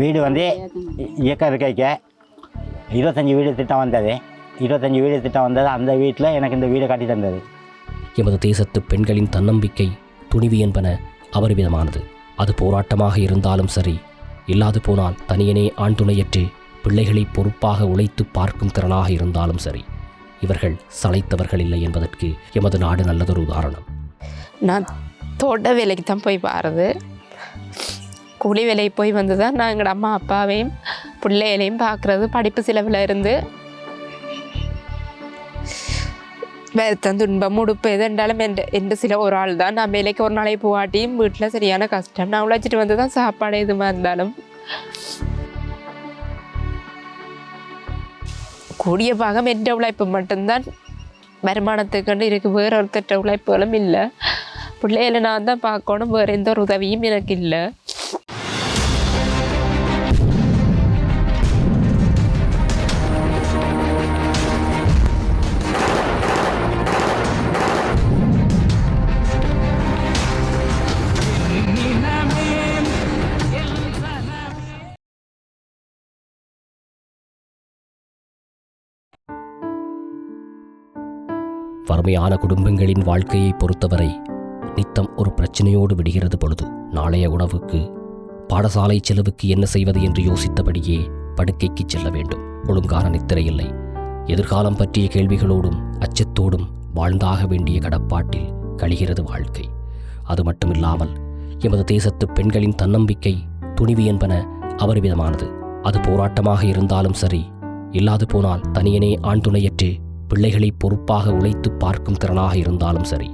வீடு வந்து இயக்க இருக்கைக்க இருபத்தஞ்சி வீடு திட்டம் வந்தது. இருபத்தஞ்சி வீடு திட்டம் வந்தது. அந்த வீட்டில் எனக்கு இந்த வீடு கட்டி தந்தது. எமது தேசத்து பெண்களின் தன்னம்பிக்கை துணிவு என்பன அபரிமிதமானது அது போராட்டமாக இருந்தாலும் சரி இல்லாது போனால் தனியனே ஆண் துணையற்று பிள்ளைகளை பொறுப்பாக உழைத்து பார்க்கும் திறனாக இருந்தாலும் சரி இவர்கள் சளைத்தவர்கள் இல்லை என்பதற்கு எமது நாடு நல்லதொரு உதாரணம். நான் தோட்ட வேலைக்கு தான் போய் பாருது. கூலி வேலை போய் வந்து தான் நான் எங்களோட அம்மா அப்பாவையும் பிள்ளைகளையும் பார்க்குறது படிப்பு செலவில் இருந்து. வருத்தம் துன்பம் உடுப்பு எது இருந்தாலும் எந்த எந்த சில ஒரு ஆள் தான். நான் வேலைக்கு ஒரு நாளைக்கு போகாட்டியும் வீட்டில் சரியான கஷ்டம். நான் உழைச்சிட்டு வந்து தான் சாப்பாடு எதுவாக இருந்தாலும். கூடிய பாகம் எந்த உழைப்பு மட்டும்தான். வருமானத்துக்குன்னு இருக்கு வேற ஒருத்தட்ட உழைப்புகளும் இல்லை. பிள்ளைகளை நான் தான் பார்க்கணும். வேறு எந்த ஒரு உதவியும் எனக்கு இல்லை. வறுமையான குடும்பங்களின் வாழ்க்கையை பொறுத்தவரை நித்தம் ஒரு பிரச்சனையோடு விடுகிறது பொழுது நாளைய உணவுக்கு பாடசாலை செலவுக்கு என்ன செய்வது என்று யோசித்தபடியே படுக்கைக்கு செல்ல வேண்டும். ஒழுங்கான நித்திரை இல்லை. எதிர்காலம் பற்றிய கேள்விகளோடும் அச்சத்தோடும் வாழ்ந்தாக வேண்டிய கடப்பாட்டில் கழிகிறது வாழ்க்கை. அது மட்டுமில்லாமல் எமது தேசத்து பெண்களின் தன்னம்பிக்கை துணிவு என்பன அபரிவிதமானது அது போராட்டமாக இருந்தாலும் சரி இல்லாது போனால் தனியனே ஆண் துணையற்று பிள்ளைகளை பொறுப்பாக உழைத்து பார்க்கும் திறனாக இருந்தாலும் சரி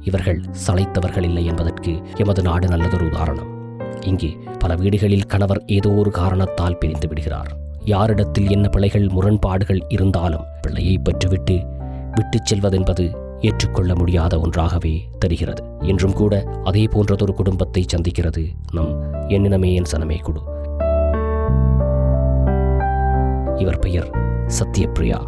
இவர்கள் சளைத்தவர்கள் இல்லை என்பதற்கு எமது நாடு நல்லதொரு உதாரணம். இங்கே பல வீடுகளில் கணவர் ஏதோ ஒரு காரணத்தால் பிரிந்து விடுகிறார். யாரிடத்தில் என்ன பிள்ளைகள் முரண்பாடுகள் இருந்தாலும் பிள்ளையை பெற்றுவிட்டு விட்டுச் செல்வதென்பது ஏற்றுக்கொள்ள முடியாத ஒன்றாகவே தெரிகிறது. என்றும் கூட அதே போன்றதொரு குடும்பத்தை சந்திக்கிறது நம் எண்ணினமே என் சனமே குடு. இவர் பெயர் சத்யபிரியா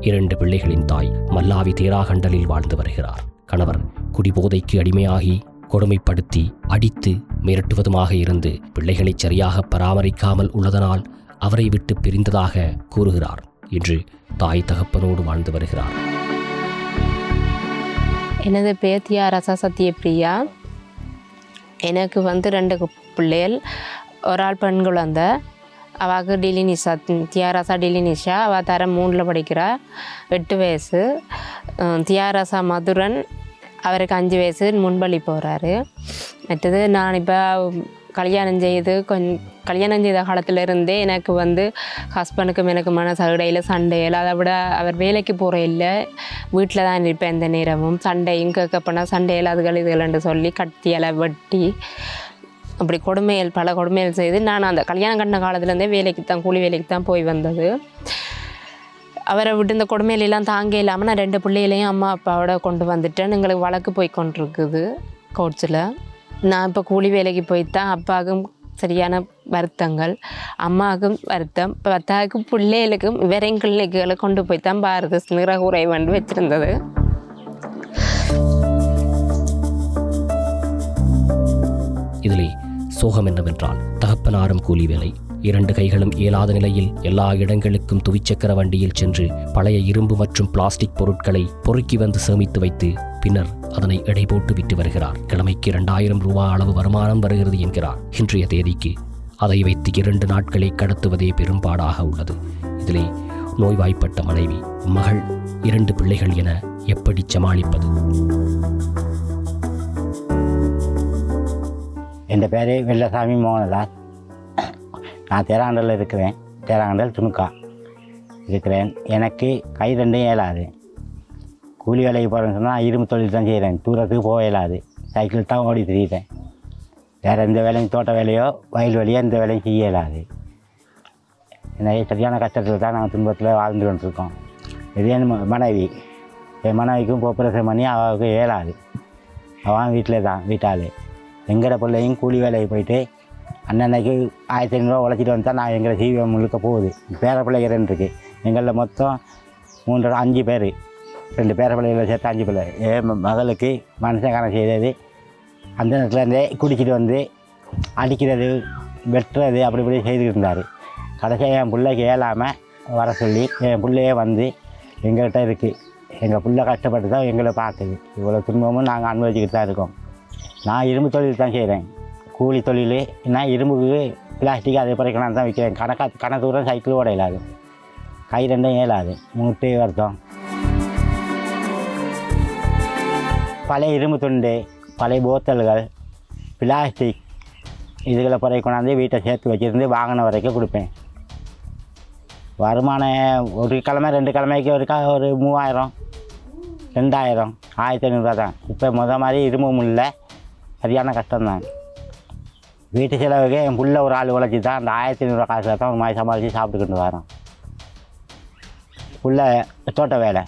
இரண்டு பிள்ளைகளின் தாய் மல்லாவி தேராகண்டலில் வாழ்ந்து வருகிறார். கணவர் குடிபோதைக்கு அடிமையாகி கொடுமைப்படுத்தி அடித்து மிரட்டுவதுமாக இருந்து பிள்ளைகளை சரியாக பராமரிக்காமல் உள்ளதனால் அவரை விட்டு பிரிந்ததாக கூறுகிறார். இன்று தாய் தகப்பனோடு வாழ்ந்து வருகிறார். எனது பேத்தியார் தியாரசா சத்யபிரியா எனக்கு வந்து ரெண்டு பிள்ளைகள் ஒரு ஆள் பெண் குழந்தை அவாக்கு டிலினிஷா தியாராசா டிலினிஷா அவள் தர மூணில் படிக்கிறா. எட்டு வயசு. தியாராசா மதுரன். அவருக்கு அஞ்சு வயசு. முன்பள்ளி போகிறாரு மற்றது நான் இப்போ கல்யாணம் செய்து கொஞ்சம் கல்யாணம் செய்த காலத்துல இருந்தே எனக்கு வந்து ஹஸ்பண்டுக்கும் எனக்கு மன சகடையில் சண்டையில் அதை விட அவர் வேலைக்கு போகிற இல்லை. வீட்டில் தான் இருப்பேன் எந்த நேரமும். சண்டையும் கேட்க போனால் சண்டையில் அதுகள் இதுகள்னு சொல்லி கத்தியால் வெட்டி அப்படி கொடுமைகள் பல கொடுமைகள் செய்து நான் அந்த கல்யாணம் கண்ட காலத்துலேருந்தே வேலைக்கு தான் கூலி வேலைக்கு தான் போய் வந்தது. அவரை விட்டு இந்த கொடுமையிலெல்லாம் தாங்க இல்லாமல் நான் ரெண்டு பிள்ளைகளையும் அம்மா அப்பாவோட கொண்டு வந்துட்டேன். எங்களுக்கு வழக்கு போய் கொண்டிருக்குது கோர்ட்ஸில் நான் இப்போ கூலி வேலைக்கு போய் தான் அப்பாவுக்கும் சரியான வருத்தங்கள் அம்மாவுக்கும் வருத்தம். பத்தாவுக்கும் பிள்ளைகளுக்கும் இவரையும் கிளினிக்குகளை கொண்டு போய் தான் பாரத நிறகுறை வந்து வச்சுருந்தது. இதுலேயே சோகம் என்னவென்றால் தகப்பனாரும் கூலி வேலை இரண்டு கைகளும் இயலாத நிலையில் எல்லா இடங்களுக்கும் துவிச்சக்கர வண்டியில் சென்று பழைய இரும்பு மற்றும் பிளாஸ்டிக் பொருட்களை பொறுக்கி வந்து சேமித்து வைத்து பின்னர் அதனை எடை போட்டு விட்டு வருகிறார். கிழமைக்கு இரண்டாயிரம் ரூபாய் அளவு வருமானம் வருகிறது என்கிறார். இன்றைய தேதிக்கு அதை வைத்து இரண்டு நாட்களை கடத்துவதே பெரும்பாடாக உள்ளது. இதிலே நோய்வாய்ப்பட்ட மனைவி மகள் இரண்டு பிள்ளைகள் என எப்படி சமாளிப்பது? என் பேர் வெள்ளசாமி மோகனதாஸ். நான் தேராண்டலில் இருக்கிறேன். தேராண்டல் துணுக்கா இருக்கிறேன். எனக்கு கை ரெண்டும் இயலாது. கூலி வேலைக்கு போகிறேன்னு சொன்னால் இரும்பு தொழில் தான் செய்கிறேன் தூரத்துக்கு போக இயலாது. சைக்கிள் தான் ஓடி திரியிறேன். வேறு எந்த வேலையும் தோட்ட வேலையோ வயல் வேலையோ எந்த வேலையும் செய்ய இயலாது. நிறைய சரியான கஷ்டத்தில் தான் நாங்கள் துன்பத்தில் வாழ்ந்து கொண்டிருக்கோம். இது என் ம- மனைவி. என் மனைவிக்கும் போப்பரேஷன் பண்ணி அவளுக்கு இயலாது. அவன் வீட்டில் தான் வீட்டாளே எங்கட பிள்ளையும் கூலி வேலைக்கு போயிட்டு அன்னன்னைக்கு ஆயிரத்தி ஐநூறுரூவா உழைச்சிட்டு வந்தால் நான் எங்களை ஜீவம் முழுக்க போகுது. பேர பிள்ளைங்க ரெண்டு இருக்குது எங்களில் மொத்தம் மூன்று அஞ்சு பேர். ரெண்டு பேர பிள்ளைகளை சேர்த்து அஞ்சு பிள்ளை. என் மகளுக்கு மனுஷக்காரன் செய்தது. அந்த நேரத்துலேருந்தே குடிச்சிட்டு வந்து அடிக்கிறது வெட்டுறது அப்படி இப்படி செய்துக்கிட்டு இருந்தார். கடைசியாக என் பிள்ளைக்கு ஏழாமல் வர சொல்லி என் பிள்ளையே வந்து எங்கள்கிட்ட இருக்குது எங்கள் பிள்ளை கஷ்டப்பட்டு தான் எங்களை பார்க்குது. இவ்வளோ துன்பமும் நாங்கள் அனுபவிச்சுக்கிட்டு தான் இருக்கோம். நான் இரும்பு தொழில் தான் செய்கிறேன் கூலி தொழில் நான் இரும்புக்கு பிளாஸ்டிக் அதை நான் தான் விற்கிறேன் கணக்கா கண தூரம் சைக்கிள் ஓட இயலாது கை ரெண்டும் இயலாது. மூட்டை வருத்தம். பழைய இரும்பு துண்டு பழைய போத்தல்கள் பிளாஸ்டிக் இதுகளை பிறகு கொண்டாந்து வீட்டை சேர்த்து வச்சுருந்து வாங்கின வரைக்கும் கொடுப்பேன். வருமானம் ஒரு கிழமை ரெண்டு கிழமைக்கு ஒருக்கா ஒரு மூவாயிரம் ரெண்டாயிரம் ஆயிரத்தி ஐநூறுரூவா தான். இப்போ முத மாதிரி இரும்பும் இல்லை. சரியான கஷ்டம்தான். வீட்டு செலவுக்கு என் புள்ள ஒரு ஆள் உழைச்சி தான் அந்த ஆயிரத்தி ஐநூறுரூவா காசு தான் ஒரு மாதிரி சமாளித்து சாப்பிட்டுக்கிட்டு வரோம் புள்ள தோட்ட வேலை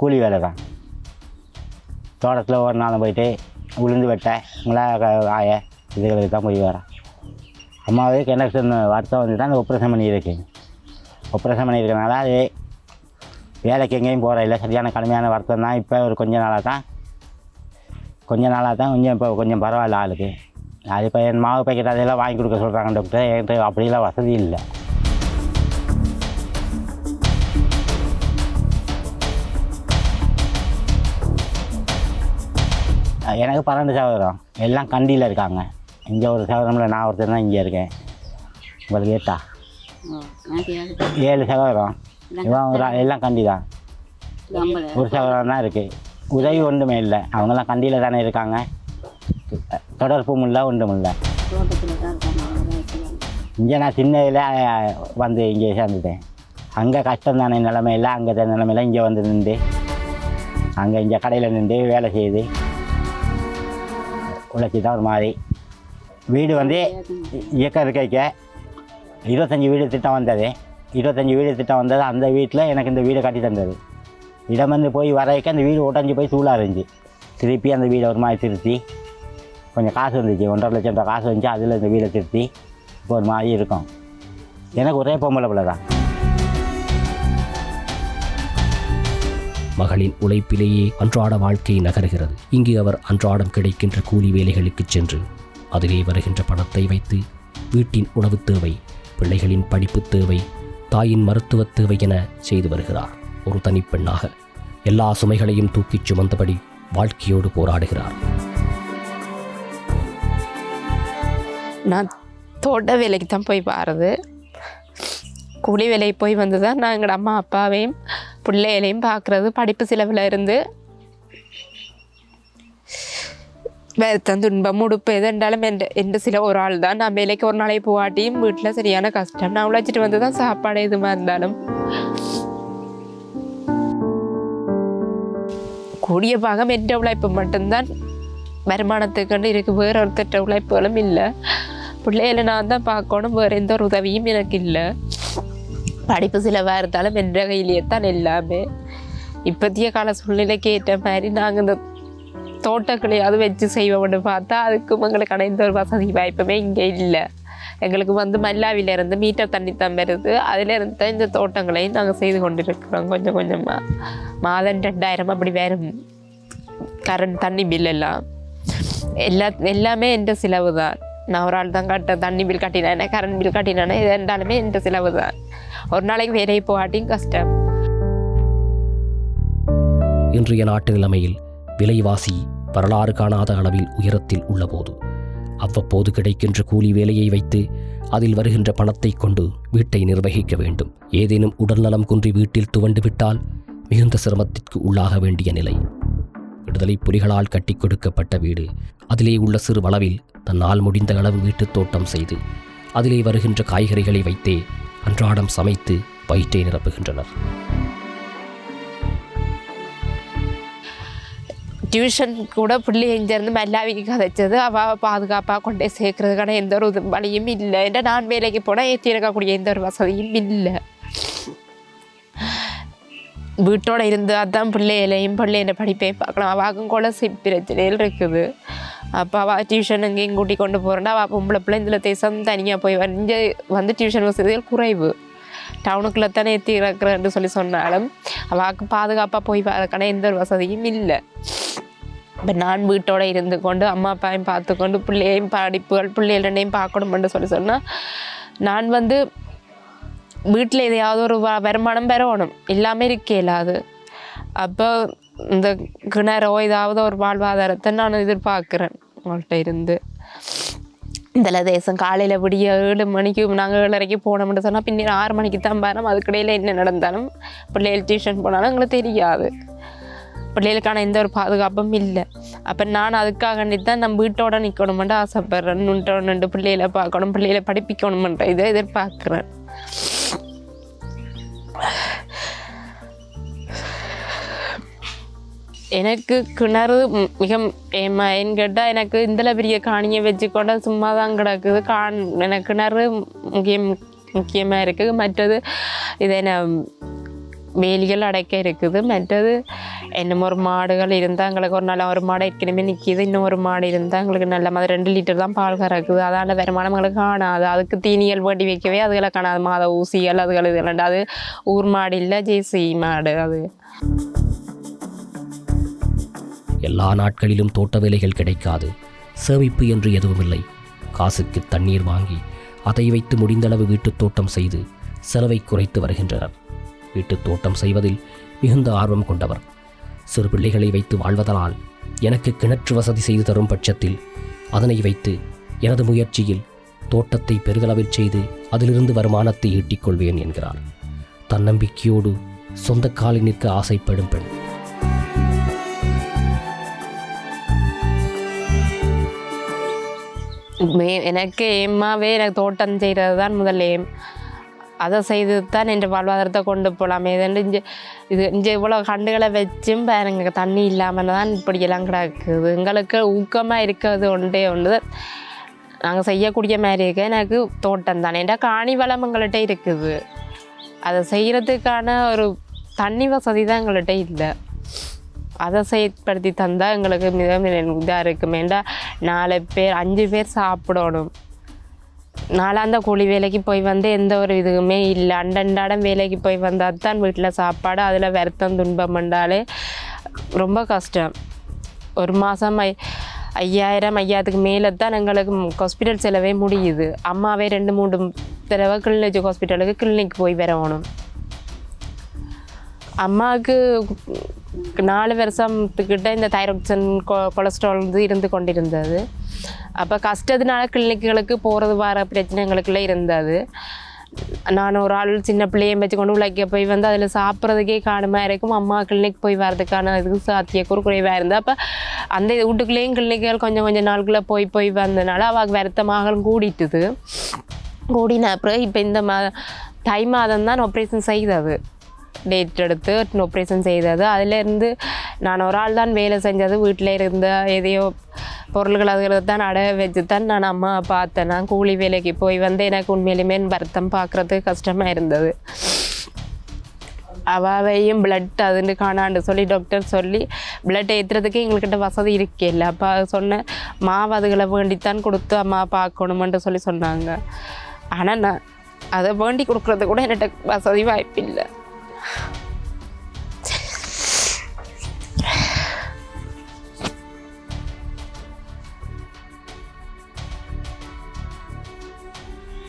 கூலி வேலை தான் தோட்டத்தில் ஒரு நாள் போயிட்டு உளுந்து வெட்ட மிளகா ஆய இதுகளுக்கு தான் போய் வரேன். அம்மாவே கனெக்ஷன் வருத்தம் வந்து தான் அந்த ஆப்ரேஷன் பண்ணியிருக்கு. ஆப்ரேஷன் பண்ணியிருக்கனால அது வேலைக்கு எங்கேயும் போகிற இல்லை சரியான கடுமையான வருத்தம் தான் இப்போ ஒரு கொஞ்ச நாளாக தான் கொஞ்ச நாளாக தான் கொஞ்சம் இப்போ கொஞ்சம் பரவாயில்ல ஆளுக்கு. அது இப்போ என் மாவு பேக்கெட் அதெல்லாம் வாங்கி கொடுக்க சொல்கிறாங்க டாக்டர் என்கிட்ட அப்படிலாம் வசதி இல்லை. எனக்கு பன்னெண்டு சகோதரம் எல்லாம் கண்டியில் இருக்காங்க. இங்கே ஒரு சகோதரமில் நான் ஒருத்தர் தான் இங்கே இருக்கேன். உங்களுக்கு ஏட்டா ஏழு சகோதரம் இவன் எல்லாம் கண்டி தான் ஒரு சகோதரம் தான் இருக்குது உதவி ஒன்றுமே இல்லை. அவங்கெல்லாம் கண்டியில் தானே இருக்காங்க. தொடர்பும் இல்லை ஒன்றும் இல்லை இங்கே நான் சின்னதில் வந்து இங்கே சேர்ந்துட்டேன். அங்கே கஷ்டம் தானே நிலமையில அங்கே நிலமையில இங்கே வந்து நின்று அங்கே இங்கே கடையில் நின்று வேலை செய்து உழைச்சி தான் ஒரு மாதிரி. வீடு வந்து இயக்க இருக்க இருபத்தஞ்சி வீடு திட்டம் வந்தது. இருபத்தஞ்சி வீடு திட்டம் வந்தது அந்த வீட்டில் எனக்கு இந்த வீடு கட்டி தந்தது. இடம் வந்து போய் வரைக்க அந்த வீடு உடஞ்சி போய் சூழாக இருந்துச்சு. திருப்பி அந்த வீடை ஒரு மாதிரி திருத்தி கொஞ்சம் காசு வந்துச்சு. ஒன்றரை லட்சம் ரூபா காசு வந்துச்சு அதில் இந்த வீடை திருத்தி இப்போ ஒரு மாதிரி இருக்கும். எனக்கு ஒரே பொம்பளை பிள்ளை தான் மகளின் உழைப்பிலேயே அன்றாட வாழ்க்கை நகருகிறது. இங்கு அவர் அன்றாடம் கிடைக்கின்ற கூலி வேலைகளுக்கு சென்று அதிலே வருகின்ற பணத்தை வைத்து வீட்டின் உணவுத் தேவை பிள்ளைகளின் படிப்புத் தேவை தாயின் மருத்துவத் தேவை என செய்து வருகிறார். ஒரு தனிப்பெண்ணாக எல்லா சுமைகளையும் தூக்கிச் சுமந்தபடி வாழ்க்கையோடு போராடுகிறார். நான் தோட்ட வேலைக்கு தான் போய் பாருது கூலி வேலைக்கு போய் வந்து தான் நான் எங்களோட அம்மா அப்பாவையும் பிள்ளைகளையும் பார்க்குறது படிப்பு செலவில் இருந்து. வருத்தம் துன்பம் உடுப்பு எது இருந்தாலும் என் எந்த சில ஒரு ஆள் தான் நான் வேலைக்கு ஒரு நாளைக்கு போகாட்டியும் வீட்டில் சரியான கஷ்டம். நான் உழைச்சிட்டு வந்து தான் சாப்பாடு எதுவாக இருந்தாலும். கூடிய பாகம் என்ற உழைப்பு மட்டும்தான். வருமானத்துக்குன்னு இருக்குது வேற ஒருத்தட்ட உழைப்புகளும் இல்லை. பிள்ளைகளை நான் தான் பார்க்கணும் வேறு எந்த ஒரு உதவியும் எனக்கு இல்லை. படிப்பு செலவாக இருந்தாலும் என்ற கையிலேயே தான் எல்லாமே. இப்போத்திய கால சூழ்நிலைக்கு ஏற்ற மாதிரி நாங்கள் இந்த தோட்டக்களையாவது வச்சு செய்வோம்னு பார்த்தா அதுக்கும் எங்களுக்கு எந்த ஒரு வசதி வாய்ப்புமே இங்கே இல்லை. எங்களுக்கு வந்து மல்லாவில இருந்து மீட்டர் தண்ணி தான் வருது அதிலேருந்து தான் இந்த தோட்டங்களையும் நாங்கள் செய்து கொண்டிருக்கிறோம். கொஞ்சம் கொஞ்சமாக மாதம் ரெண்டாயிரம் அப்படி வரும். கரண்ட் தண்ணி பில் எல்லாம். எல்லா எல்லாமே எந்த செலவு தான். நான் ஒரு ஆள் தான் கட்ட தண்ணி பில் கட்டினானே. கரண்ட் பில் கட்டினானே இது ரெண்டாலுமே எந்த செலவு தான். ஒரு நாளைக்கு வேலையை போகாட்டியும் கஷ்டம். இன்றைய நாட்டு நிலைமையில் விலைவாசி வரலாறு காணாத அளவில் உயரத்தில் உள்ளபோது அவ்வப்போது கிடைக்கின்ற கூலி வேலையை வைத்து அதில் வருகின்ற பணத்தை கொண்டு வீட்டை நிர்வகிக்க வேண்டும். ஏதேனும் உடல்நலம் குன்றி வீட்டில் துவண்டுவிட்டால் மிகுந்த சிரமத்திற்கு உள்ளாக வேண்டிய நிலை. விடுதலை புலிகளால் கட்டி கொடுக்கப்பட்ட வீடு. அதிலே உள்ள சிறு அளவில் தன்னால் முடிந்த அளவு வீட்டுத் தோட்டம் செய்து அதிலே வருகின்ற காய்கறிகளை வைத்தே அன்றாடம் சமைத்து வயிற்றை நிரப்புகின்றனர். டியூஷன் கூட பிள்ளை இங்கேருந்து மல்லாவிக்கு கதைச்சது அவள் பாதுகாப்பாக கொண்டே சேர்க்கறதுக்கான எந்த ஒரு வழியும் இல்லை ஏன்னா நான் வேலைக்கு போனால் ஏற்றி இருக்கக்கூடிய எந்த ஒரு வசதியும் இல்லை வீட்டோட இருந்து அதான் பிள்ளைகளையும் பிள்ளையோட படிப்பையும் பார்க்கலாம் அவாக்கும் கூட சிப் இருக்குது அப்போ அவள் டியூஷன் எங்கேயும் கூட்டி கொண்டு போகிறேன்னா அவள் பொம்பளை பிள்ளை இதில் தேசம் தனியாக போய் வந்து வந்து டியூஷன் வசதிகள் குறைவு டவுனுக்குள்ளே தானே ஏற்றி இருக்கிறேன்னு சொல்லி சொன்னாலும் அவாக்கு பாதுகாப்பாக போய் பார்க்கணும் எந்த ஒரு வசதியும் இல்லை இப்போ நான் வீட்டோட இருந்து கொண்டு அம்மா அப்பாவையும் பார்த்துக்கொண்டு பிள்ளையையும் படிப்புகள் பிள்ளைகள் ரெண்டையும் பார்க்கணுமென்று சொல்லி சொன்னால் நான் வந்து வீட்டில் எதையாவது ஒரு வ- வருமானம் பெறணும். இல்லாமல் இருக்கே இல்லாது அப்போ இந்த கிணறோ ஏதாவது ஒரு வாழ்வாதாரத்தை நான் எதிர்பார்க்குறேன் உங்கள்கிட்ட இருந்து. இந்த தேசம் காலையில் விடிய ஏழு மணிக்கு நாங்கள் ஏழரைக்கு போனோம்னு சொன்னால் பின்னர் ஆறு மணிக்கு தான் வரோம். அதுக்கிடையில் என்ன நடந்தாலும் பிள்ளைகள் டியூஷன் போனாலும் எங்களுக்கு தெரியாது. பிள்ளைகளுக்கான எந்த ஒரு பாதுகாப்பும் இல்லை. அப்போ நான் அதுக்காக தான் நம்ம வீட்டோட நிற்கணுமென்று ஆசைப்பட்றேன். நுண்ட நண்டு பிள்ளைகளை பார்க்கணும் பிள்ளைகளை படிப்பிக்கணுமென்ற இதை எதிர்பார்க்குறேன். எனக்கு கிணறு மிக ஏமா ஏன்னு கேட்டால் எனக்கு இதில் பெரிய காணியை வச்சுக்கொண்டு சும்மா தான் கிடக்குது. கான் எனக்கு கிணறு முக்கியம் முக்கியமாக இருக்குது. மற்றது இது என்ன வேலிகள் அடைக்க இருக்குது. மற்றது இன்னும் ஒரு மாடுகள் இருந்தால் எங்களுக்கு ஒரு நல்ல ஒரு மாடு ஏற்கனவே நிற்கிது இன்னும் ஒரு மாடு இருந்தால் எங்களுக்கு நல்ல மாதிரி ரெண்டு லிட்டர் தான் பால் கறக்குது அதால் வருமானம் எங்களுக்கு காணாது அதுக்கு தீனிகள் வேண்டி வைக்கவே அதுகளை காணாது மாத ஊசிகள் அதுகள் இதெல்லாம் அது ஊர் மாடு இல்லை ஜேசி மாடு அது எல்லா நாட்களிலும் தோட்ட வேலைகள் கிடைக்காது சேமிப்பு என்று எதுவும் இல்லை காசுக்கு தண்ணீர் வாங்கி அதை வைத்து முடிந்தளவு வீட்டுத் தோட்டம் செய்து செலவை குறைத்து வருகின்றனர் வீட்டுத் தோட்டம் செய்வதில் மிகுந்த ஆர்வம் கொண்டவர் சிறு பிள்ளைகளை வைத்து வாழ்வதனால் எனக்கு கிணற்று வசதி செய்து தரும் பட்சத்தில் அதனை வைத்து எனது முயற்சியில் தோட்டத்தை பெருதளவில் செய்து அதிலிருந்து வருமானத்தை ஈட்டிக் கொள்வேன் என்கிறார். தன்னம்பிக்கையோடு சொந்த காலில் நிற்க ஆசைப்படும் பெண். மே எனக்கு ஏமாவே எனக்கு தோட்டம் செய்கிறது தான் முதல் ஏம் அதை செய்து தான் என் வாழ்வாதாரத்தை கொண்டு போகலாமே இதுண்டு இங்கே இது இங்கே இவ்வளோ கண்டுகளை வச்சும் பாருங்க தண்ணி இல்லாமல் தான் இப்படியெல்லாம் கிடக்குது. எங்களுக்கு ஊக்கமாக இருக்கிறது ஒன்றே ஒன்று நாங்கள் செய்யக்கூடிய மாதிரி இருக்க. எனக்கு தோட்டம் தானே. ஏன்டா காணி வளம் எங்கள்கிட்ட இருக்குது. அதை செய்கிறதுக்கான ஒரு தண்ணி வசதி தான் எங்கள்கிட்ட இல்லை. அதை செயற்படுத்தி தந்தால் எங்களுக்கு மிக இதாக இருக்குமேண்டா நாலு பேர் அஞ்சு பேர் சாப்பிடணும். நாளாந்த கூலி வேலைக்கு போய் வந்து எந்த ஒரு இதுவுமே இல்லை. அண்டண்டாடம் வேலைக்கு போய் வந்தால் தான் வீட்டில் சாப்பாடு அதில் வருத்தம் துன்பம் பண்ணாலே ரொம்ப கஷ்டம். ஒரு மாதம் ஐ ஐயாயிரம் ஐயாயிரத்துக்கு மேலே தான் எங்களுக்கு ஹாஸ்பிட்டல் செலவே முடியுது. அம்மாவே ரெண்டு மூணு தடவை கிளினிக் ஹாஸ்பிட்டலுக்கு கிளினிக் போய் வரணும். அம்மாவுக்கு நாலு வருஷத்துக்கிட்ட இந்த தைராக்சன் கொ கொலஸ்ட்ரால் இது இருந்து கொண்டிருந்தது. அப்போ கஷ்டத்தினால கிளினிக்குகளுக்கு போகிறது வர பிரச்சனைகளுக்குள்ள இருந்தது. நான் ஒரு ஆள் சின்ன பிள்ளையை வச்சு கொண்டு உழைக்க போய் வந்து அதில் சாப்பிட்றதுக்கே காணுமா இருக்கும் அம்மா கிளினிக் போய் வர்றதுக்கான இதுக்கு சாத்தியக்கூறு குறைவாக இருந்தால் அப்போ அந்த வீட்டுக்குள்ளேயும் கிளினிக்குகள் கொஞ்சம் கொஞ்சம் நாளுக்குள்ளே போய் போய் வந்ததுனால அவள் வருத்தமாக கூடிட்டுது. கூடின அப்புறம் இப்போ இந்த மா தை மாதம் தான் ஆப்ரேஷன் செய்தது. டேட் எடுத்து ஆப்ரேஷன் செய்தது. அதுலேருந்து நான் ஒரு ஆள் தான் வேலை செஞ்சது. வீட்டில் இருந்த எதையோ பொருள்கள் அதுகளை தான் அட வச்சு தான் நான் அம்மா பார்த்தேன். நான் கூலி வேலைக்கு போய் வந்து எனக்கு உண்மையிலுமே வருத்தம் பார்க்குறதுக்கு கஷ்டமாக இருந்தது. அவாவையும் பிளட் அதுன்னு காணாண்டு சொல்லி டாக்டர் சொல்லி பிளட் ஏற்றுறதுக்கு எங்கள்கிட்ட வசதி இருக்கே இல்லை அப்போ சொன்னேன் மாவு அதுகளை வேண்டித்தான் கொடுத்து அம்மா பார்க்கணுமென்ட்டு சொல்லி சொன்னாங்க. ஆனால் நான் அதை வேண்டி கொடுக்குறது கூட என்கிட்ட வசதி வாய்ப்பு இல்லை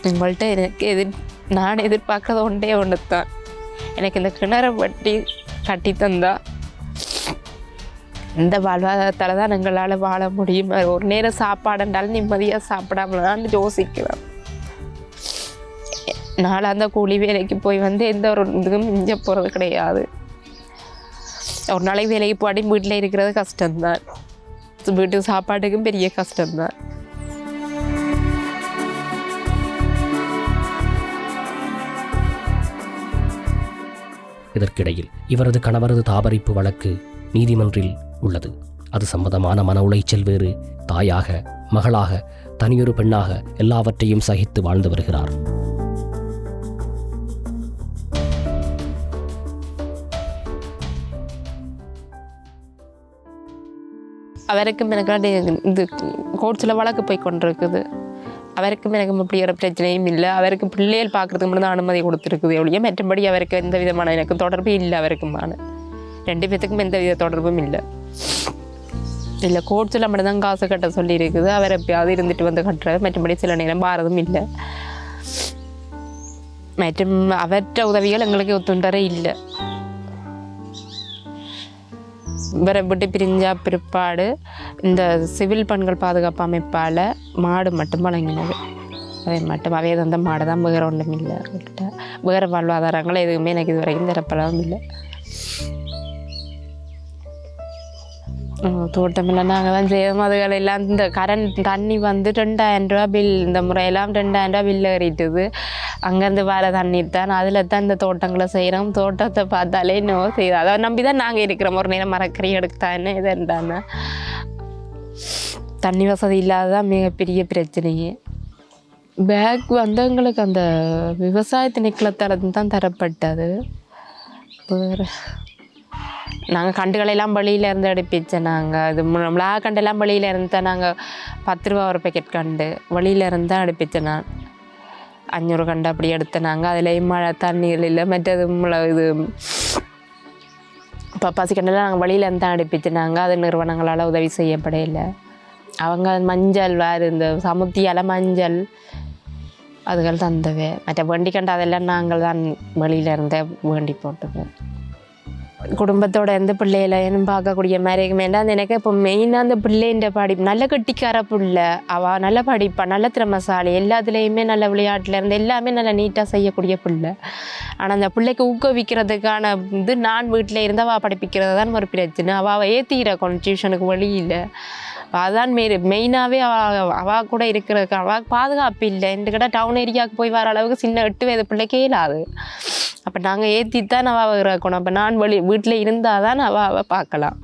உங்கள்கிட்ட எனக்கு எதிர் நான் எதிர்பார்க்கறது ஒன்றே ஒன்று தான் எனக்கு இந்த கிணறை வட்டி கட்டி தந்தா இந்த வாழ்வாதாரத்தால் தான் எங்களால் வாழ முடியும். ஒரு நேரம் சாப்பாடுன்றாலும் நிம்மதியாக சாப்பிடாமலான்னு யோசிக்கிறேன். நாள் அந்த கூலி வேலைக்கு போய் வந்து எந்த ஒரு இதுவும் மிஞ்ச போகிறது கிடையாது. ஒரு நாளைக்கு வேலைக்கு போடி வீட்டில் இருக்கிறது கஷ்டம்தான். வீட்டு சாப்பாட்டுக்கும் பெரிய கஷ்டம்தான். இதற்கிடையில் இவரது கணவரது தாபரிப்பு வழக்கு நீதிமன்றில் உள்ளது. அது சம்பந்தமான மன உளைச்சல் வேறு. தாயாக மகளாக தனியொரு பெண்ணாக எல்லாவற்றையும் சகித்து வாழ்ந்து வருகிறார். அவருக்கும் எனக்கு இது கோர்ட்ஸில் வழக்கு போய் கொண்டிருக்குது. அவருக்கும் எனக்கு இப்படி ஒரு பிரச்சனையும் இல்லை. அவருக்கு பிள்ளைகள் பார்க்குறதுக்கு மட்டும் தான் அனுமதி கொடுத்துருக்குது. எவ்வளோ மற்றபடி அவருக்கு எந்த விதமான எனக்கு தொடர்பு இல்லை அவருக்குமான. ரெண்டு பேத்துக்கும் எந்த வித தொடர்பும் இல்லை. இல்லை கோர்ட்ஸில் மட்டும்தான் காசு கட்ட சொல்லியிருக்குது. அவர் எப்பயாவது இருந்துட்டு வந்து கட்டுறது மற்றபடி சில நேரம் பாரதும் இல்லை. மற்றும் அவற்ற உதவிகள் எங்களுக்கு ஒத்துண்டரே இல்லை. இவரை விட்டு பிரிஞ்சா பிற்பாடு இந்த சிவில் பெண்கள் பாதுகாப்பு அமைப்பால் மாடு மட்டும் வழங்கினது. அவை மட்டும் அவையே தந்த மாடு தான் வேறு ஒன்றும் இல்லை அவர்கிட்ட. வேறு வாழ்வாதாரங்கள் எதுவுமே எனக்கு இது வரைக்கும் தரப்படவும் இல்லை தோட்டமெல்லாம் நாங்கள் தான் செய்தோம் அதுகளெல்லாம் இந்த கரண்ட் தண்ணி வந்து ரெண்டாயிரம் ரூபா பில் இந்த முறையெல்லாம் ரெண்டாயிரம் ரூபா பில் ஏறிட்டுது. அங்கேருந்து வர தண்ணீர் தான் அதில் தான் இந்த தோட்டங்களை செய்கிறோம் தோட்டத்தை பார்த்தாலே நோ செய்யுது அதை நம்பி தான் நாங்கள் இருக்கிறோம். ஒரு நேரம் மரக்கறி எடுத்தானே இதுன்றானே தண்ணி வசதி இல்லாததான் மிகப்பெரிய பிரச்சனையே. பேக் வந்து எங்களுக்கு அந்த விவசாய திணைக்களத்தில் தான் தரப்பட்டது. வேறு. நாங்கள் கண்டுகளெல்லாம் வழியிலேருந்து இருந்து நாங்கள் இது மிளகா கண்டெல்லாம் வெளியில் இருந்து தான் நாங்கள் பத்து ரூபா ஒரு பேக்கெட் கண்டு வெளியில் இருந்து தான் அடிப்பிச்சேன் நான். அஞ்சூறு கண்டு அப்படி எடுத்தினாங்க அதுலேயும் மழை தண்ணீர் இல்லை மற்றது இது பப்பாசி கண்டெல்லாம் நாங்கள் வழியிலேருந்து இருந்து தான் அடிப்பிச்சோம் அது நிறுவனங்களால் உதவி செய்யப்படலை அவங்க மஞ்சள் வேறு இந்த சமுத்தியால் மஞ்சள் அதுகள் தந்தவை மற்ற வேண்டி கண்டு அதெல்லாம் நாங்கள் தான் வெளியிலேருந்தே வேண்டி போட்டுப்போம் குடும்பத்தோட எந்த பிள்ளைகளையும் பார்க்கக்கூடிய மாதிரி வேண்டாம் அந்த எனக்கு இப்போ மெயினாக அந்த பிள்ளைன்ற படிப்பு நல்ல கட்டிக்கார பிள்ளை. அவள் நல்ல படிப்பா நல்ல திறமசாலி. எல்லாத்துலேயுமே நல்ல விளையாட்டில் இருந்து எல்லாமே நல்லா நீட்டாக செய்யக்கூடிய பிள்ளை. ஆனால் அந்த பிள்ளைக்கு ஊக்குவிக்கிறதுக்கான இது நான் வீட்டில் இருந்து அவள் படிப்பிக்கிறது தான் ஒரு பிரச்சனை. அவள் ஏற்றிக்கிற டியூஷனுக்கு வழியில். அதான் மெய் மெயினாகவே அவள் கூட இருக்கிறதுக்கு அவள் பாதுகாப்பு இல்லை. என்று கிட்ட டவுன் ஏரியாவுக்கு போய் வர அளவுக்கு சின்ன எட்டு வயது பிள்ளைக்கே இல்லாது அப்போ நாங்கள் ஏற்றி தான் அவள் இருக்கணும். அப்போ நான் வெளி வீட்டில் இருந்தால் தான் அவள் அவள் பார்க்கலாம்.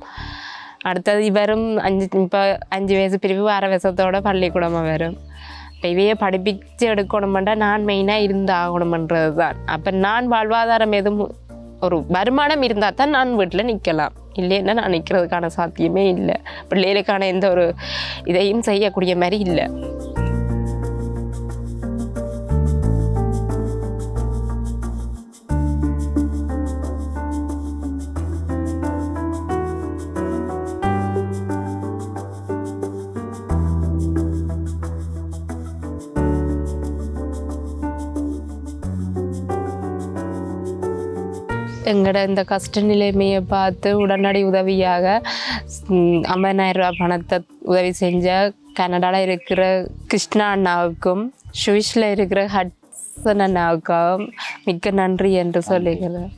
அடுத்தது இவரும் அஞ்சு இப்போ அஞ்சு வயசு பிரிவு அரை வயசத்தோட பள்ளிக்கூடமாக வரும் இப்போ இவையே படிப்பிச்சு எடுக்கணுமெண்டா நான் மெயினாக இருந்தாகணுமன்றது தான் அப்போ நான் வாழ்வாதாரம் எதுவும் ஒரு வருமானம் இருந்தால் தான் நான் வீட்டில் நிற்கலாம் இல்லைன்னா நான் நிற்கிறதுக்கான சாத்தியமே இல்லை. பிள்ளைகளுக்கான எந்த ஒரு இதையும் செய்யக்கூடிய மாதிரி இல்லை. எங்களோட இந்த கஷ்ட நிலைமையை பார்த்து உடனடி உதவியாக ஐம்பதாயிரம் ரூபா பணத்தை உதவி செஞ்ச கனடாவில் இருக்கிற கிருஷ்ணா அண்ணாவுக்கும் சுவிஸில் இருக்கிற ஹட்சன் அண்ணாவுக்கும் மிக்க நன்றி என்று சொல்லுகிறேன்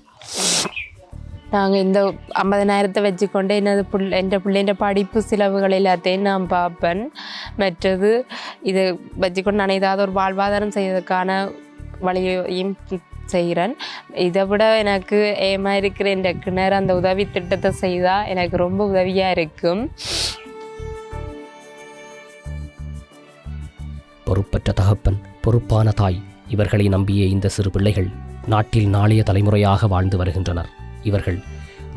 நாங்கள் இந்த ஐம்பதனாயிரத்தை வச்சுக்கொண்டு என்னது புள் என் பிள்ளைன்ற படிப்பு செலவுகள் எல்லாத்தையும் நான் பார்ப்பேன். மற்றது இது வச்சுக்கொண்டு நான் ஏதாவது ஒரு வாழ்வாதாரம் செய்வதற்கான வழியையும் செய்கிறேன் இதை விட எனக்கு ஏமா இருக்கிற இந்த கிணறு அந்த உதவி திட்டத்தை செய்தால் எனக்கு ரொம்ப உதவியாக இருக்கும். பொறுப்பற்ற தகப்பன் பொறுப்பான தாய் இவர்களை நம்பிய இந்த சிறு பிள்ளைகள் நாட்டில் நாளைய தலைமுறையாக வாழ்ந்து வருகின்றனர். இவர்கள்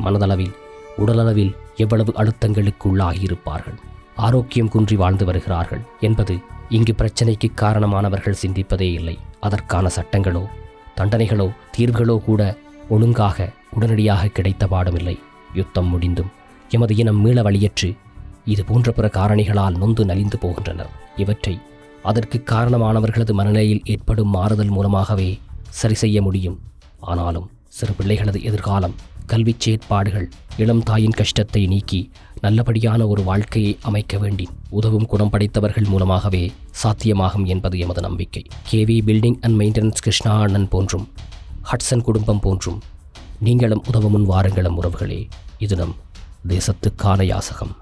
மனதளவில் உடலளவில் எவ்வளவு அழுத்தங்களுக்கு உள்ளாகியிருப்பார்கள் ஆரோக்கியம் குன்றி வாழ்ந்து வருகிறார்கள் என்பது இங்கு பிரச்சனைக்கு காரணமானவர்கள் சிந்திப்பதே இல்லை. அதற்கான சட்டங்களோ தண்டனைகளோ தீர்வுகளோ கூட ஒழுங்காக உடனடியாக கிடைத்த பாடமில்லை. யுத்தம் முடிந்தும் எமது இனம் மீள வழியற்று இது போன்ற பிற காரணிகளால் நொந்து நலிந்து போகின்றனர் இவற்றை அதற்கு காரணமானவர்களது மனநிலையில் ஏற்படும் மாறுதல் மூலமாகவே சரி செய்ய முடியும். ஆனாலும் சிறு பிள்ளைகளது எதிர்காலம் கல்விச் செயற்பாடுகள் இளம் தாயின் கஷ்டத்தை நீக்கி நல்லபடியான ஒரு வாழ்க்கையை அமைக்க வேண்டி உதவும் குணம் படைத்தவர்கள் மூலமாகவே சாத்தியமாகும் என்பது எமது நம்பிக்கை. KV building and maintenance Krishna அண்ணன் போன்றும் ஹட்சன் குடும்பம் போன்றும் நீங்களும் உதவ முன் வாருங்களும் உறவுகளே. இது நம் தேசத்துக்கான யாசகம்.